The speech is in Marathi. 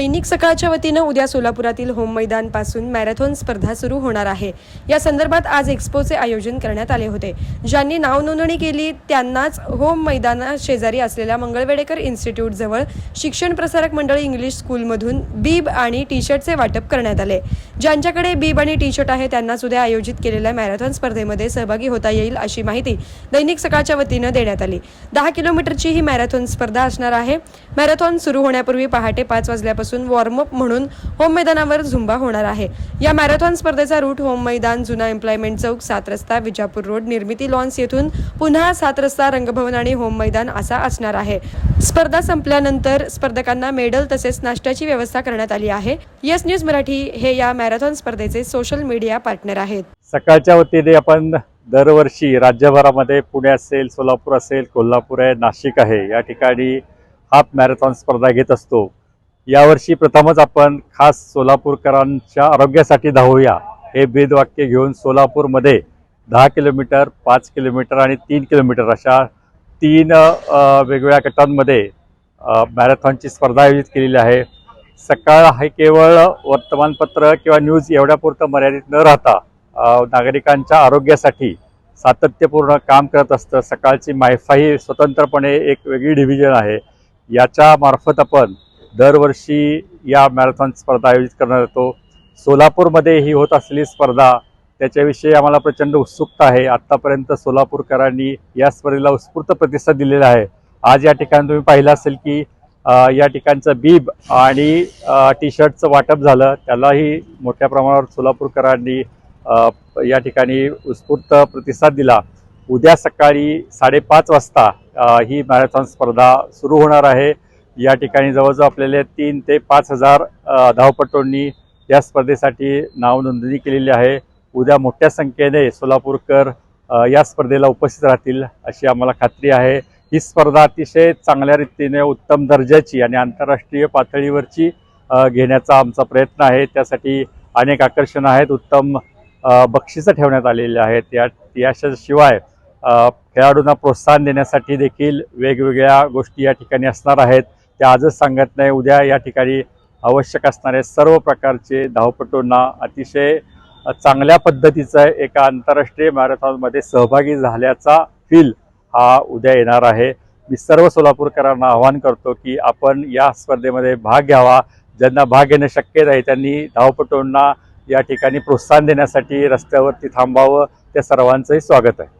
दैनिक सकाळच्या वतीनं उद्या सोलापुरातील होम मैदानपासून मॅरेथॉन स्पर्धा सुरू होणार आहे. या संदर्भात आज एक्स्पोचे आयोजन करण्यात आले होते. ज्यांनी नाव नोंदणी केली त्यांनाच होम मैदाना शेजारी असलेल्या मंगळवेडेकर इन्स्टिट्यूट जवळ शिक्षण प्रसारक मंडळ इंग्लिश स्कूलमधून बीब आणि टी शर्टचे वाटप करण्यात आले. ज्यांच्याकडे बीब आणि टी शर्ट आहे त्यांनाच उद्या आयोजित केलेल्या मॅरेथॉन स्पर्धेमध्ये सहभागी होता येईल अशी माहिती दैनिक सकाळच्या वतीनं देण्यात आली. दहा किलोमीटरची ही मॅरेथॉन स्पर्धा असणार आहे. मॅरेथॉन सुरू होण्यापूर्वी पहाटे पाच वाजल्यापासून वॉर्मअप म्हणून होम मैदानावर झुंबा होणार आहे. या मॅरेथॉन स्पर्धेचा रूट होम मैदान जुना एम्प्लॉयमेंट चौक सात रस्ता विजापूर रोड निर्मिती लॉन्स येथून पुन्हा सात रस्ता रंगभवन आणि होम मैदान असा असणार आहे. स्पर्धा संपल्यानंतर स्पर्धकांना मेडल तसेच नाश्त्याची व्यवस्था करण्यात आली आहे. येस न्यूज मराठी हे या मॅरेथॉन स्पर्धेचे सोशल मीडिया पार्टनर आहेत. सकाळच्या वतीने आपण दरवर्षी राज्यभरामध्ये पुणे असेल सोलापूर असेल कोल्हापूर आहे नाशिक आहे या ठिकाणी हाफ मॅरेथॉन स्पर्धा घेत असतो. यावर्षी प्रथमच आपण खास सोलापूरकरांच्या आरोग्यासाठी धावूया. हे वेदवाक्य घेऊन सोलापूरमध्ये दहा किलोमीटर पाच किलोमीटर आणि तीन किलोमीटर अशा तीन वेगवेगळ्या गटांमध्ये मॅरेथॉनची स्पर्धा आयोजित केलेली आहे. सकाळ हे केवळ वर्तमानपत्र किंवा न्यूज एवढ्यापुरतं मर्यादित न राहता नागरिकांच्या आरोग्यासाठी सातत्यपूर्ण काम करत असतं. सकाळची मायफाही स्वतंत्रपणे एक वेगळी डिव्हिजन आहे. याच्या मार्फत आपण दरवर्षी या मॅरेथॉन स्पर्धा आयोजित करणार येतो. सोलापूरमध्ये ही होत असलेली स्पर्धा त्याच्याविषयी आम्हाला प्रचंड उत्सुकता आहे. आत्तापर्यंत सोलापूरकरांनी या स्पर्धेला उत्स्फूर्त प्रतिसाद दिलेला आहे. आज या ठिकाणी तुम्ही पाहिलं असेल की या ठिकाणचं बीब आणि टी शर्टचं वाटप झालं. त्यालाही मोठ्या प्रमाणावर सोलापूरकरांनी या ठिकाणी उत्स्फूर्त प्रतिसाद दिला. उद्या सकाळी साडेपाच वाजता ही मॅरेथॉन स्पर्धा सुरू होणार आहे. या ठिकाणी जवळजवळ आपल्याला तीन ते पाच हजार धावपटूंनी या स्पर्धेसाठी नाव नोंदणी केलेली आहे. उद्या मोठ्या संख्येने सोलापूरकर या स्पर्धेला उपस्थित राहतील अशी आम्हाला खात्री आहे. ही स्पर्धा अतिशय चांगल्या रीतीने उत्तम दर्जाची आणि आंतरराष्ट्रीय पातळीवरची घेण्याचा आमचा प्रयत्न आहे. त्यासाठी अनेक आकर्षणं आहेत. उत्तम बक्षिसं ठेवण्यात आलेली आहेत. या याशिवाय खेळाडूंना प्रोत्साहन देण्यासाठी देखील वेगवेगळ्या गोष्टी या ठिकाणी असणार आहेत. ते आजच सांगत नाही. उद्या या ठिकाणी आवश्यक असणारे सर्व प्रकारचे धावपटूंना अतिशय चांगल्या पद्धतीचं एका आंतरराष्ट्रीय मॅरेथॉनमध्ये सहभागी झाल्याचा फील हा उद्या येणार आहे. मी सर्व सोलापूरकरांना आवाहन करतो की आपण या स्पर्धेमध्ये भाग घ्यावा. ज्यांना भाग घेणं शक्य नाही त्यांनी धावपटूंना या ठिकाणी प्रोत्साहन देण्यासाठी रस्त्यावरती थांबावं. त्या सर्वांचंही स्वागत आहे.